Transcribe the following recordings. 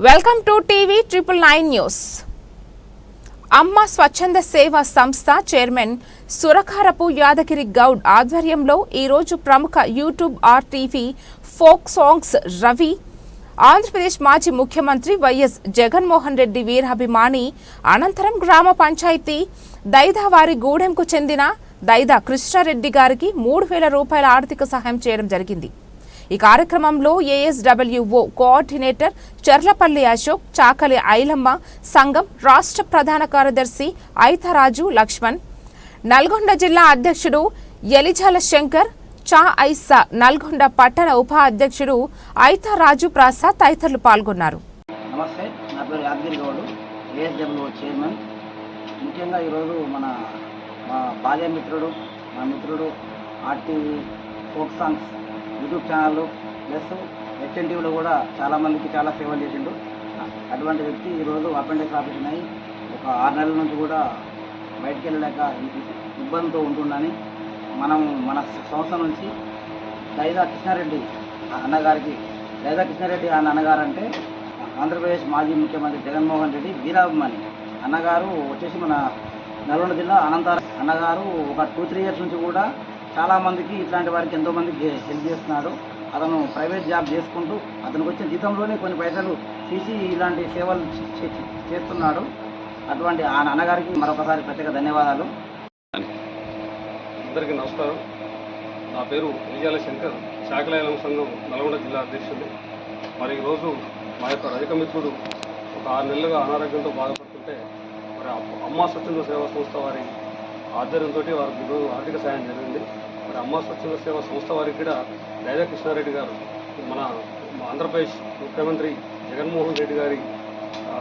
Welcome to TV triple nine news అమ్మ స్వచ్ఛంద సేవా సంస్థ చైర్మన్ సురకారపు యాదగిరి గౌడ్ ఆధ్వర్యంలో ఈరోజు ప్రముఖ YouTube RTV folk songs Ravi Andhra Pradesh మాజీ ముఖ్యమంత్రి వైఎస్ జగన్మోహన్ రెడ్డి వీరాభిమాని అనంతరం గ్రామ పంచాయతీ దైదావారి గూడెంకు చెందిన దైదా కృష్ణారెడ్డి గారికి మూడు వేల రూపాయల ఆర్థిక సహాయం చేయడం జరిగింది. ఈ కార్యక్రమంలో ఏఎస్డబ్ల్యూఓ కోఆర్డినేటర్ చెర్లపల్లి అశోక్ చాకలి ఐలమ్మ సంఘం రాష్ట్ర ప్రధాన కార్యదర్శి ఐతరాజు లక్ష్మణ్ నల్గొండ జిల్లా అధ్యక్షుడు ఎలిజాల శంకర్ చా ఐసా నల్గొండ పట్టణ ఉప అధ్యక్షుడు ఐతరాజు ప్రసాద్ తదితరులు పాల్గొన్నారు. నమస్తే నా పేరు యాదగిరి గౌడ్ ఏఎస్డబ్ల్యూ చైర్మన్. ముఖ్యంగా ఈరోజు మన మా బాల్య మిత్రుడు మా మిత్రుడు RT folk songs YouTube channel plus హెచ్ఎన్టీవీలో కూడా చాలామందికి చాలా సేవలు చేసిండు. అటువంటి వ్యక్తి ఈరోజు అపెండిక్స్ ఆపరేషన్ అయి ఒక ఆరు నెలల నుంచి కూడా బయటికి వెళ్ళలేక ఇబ్బందితో ఉంటుండని మనం మన సంస్థ నుంచి దైదా కృష్ణారెడ్డి అన్నగారికి దైదా కృష్ణారెడ్డి అన్న అన్నగారు అంటే ఆంధ్రప్రదేశ్ మాజీ ముఖ్యమంత్రి జగన్మోహన్ రెడ్డి వీరాభిమాని. అన్నగారు వచ్చేసి మన నల్గొండ జిల్లా అనంతారం అన్నగారు ఒక టూ త్రీ ఇయర్స్ నుంచి కూడా చాలా మందికి ఇట్లాంటి వారికి ఎంతో మందికి హెల్ప్ చేస్తున్నాడు అతను ప్రైవేట్ జాబ్ చేసుకుంటూ అతనికి వచ్చిన జీతంలోనే కొన్ని పైసలు తీసి ఇలాంటి సేవలు చే- చేస్తున్నాడు. అటువంటి ఆ నాన్నగారికి మరొకసారి ప్రత్యేక ధన్యవాదాలు. అందరికీ నమస్కారం. నా పేరు విజయాల శంకర్. శాఖలయనం సంఘం నల్గొండ జిల్లా అధ్యక్షుడు. మరి ఈరోజు మా యొక్క రజక మిత్రుడు ఒక ఆరు నెలలుగా అనారోగ్యంతో బాధపడుతుంటే మరి అమ్మ- అమ్మా స్వచ్ఛంద సేవా సంస్థ వారి ఆధ్వర్యంతో వారికి ఈరోజు ఆర్థిక సాయం జరిగింది. మరి అమ్మ స్వచ్ఛంద సేవా సంస్థ వారికి కూడా దైదా కృష్ణారెడ్డి గారు మన ఆంధ్రప్రదేశ్ ముఖ్యమంత్రి జగన్మోహన్ రెడ్డి గారి ఆ,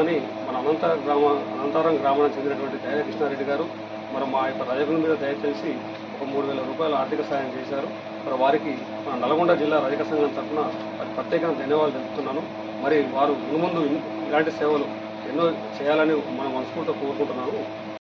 అని మన అనంత గ్రామ అనంతారం గ్రామానికి చెందినటువంటి దైదా కృష్ణారెడ్డి గారు మరి మా యొక్క రజకుల మీద దయచేసి ఒక మూడు వేల రూపాయల ఆర్థిక సాయం చేశారు. మరి వారికి మన నల్గొండ జిల్లా రజక సంఘం తరఫున వారికి ప్రత్యేకంగా ధన్యవాదాలు తెలుపుతున్నాను. మరి వారు ముందు ముందు ఇలాంటి సేవలు ఎన్నో చేయాలని మనం మనస్ఫూర్తిగా కోరుకుంటున్నాను.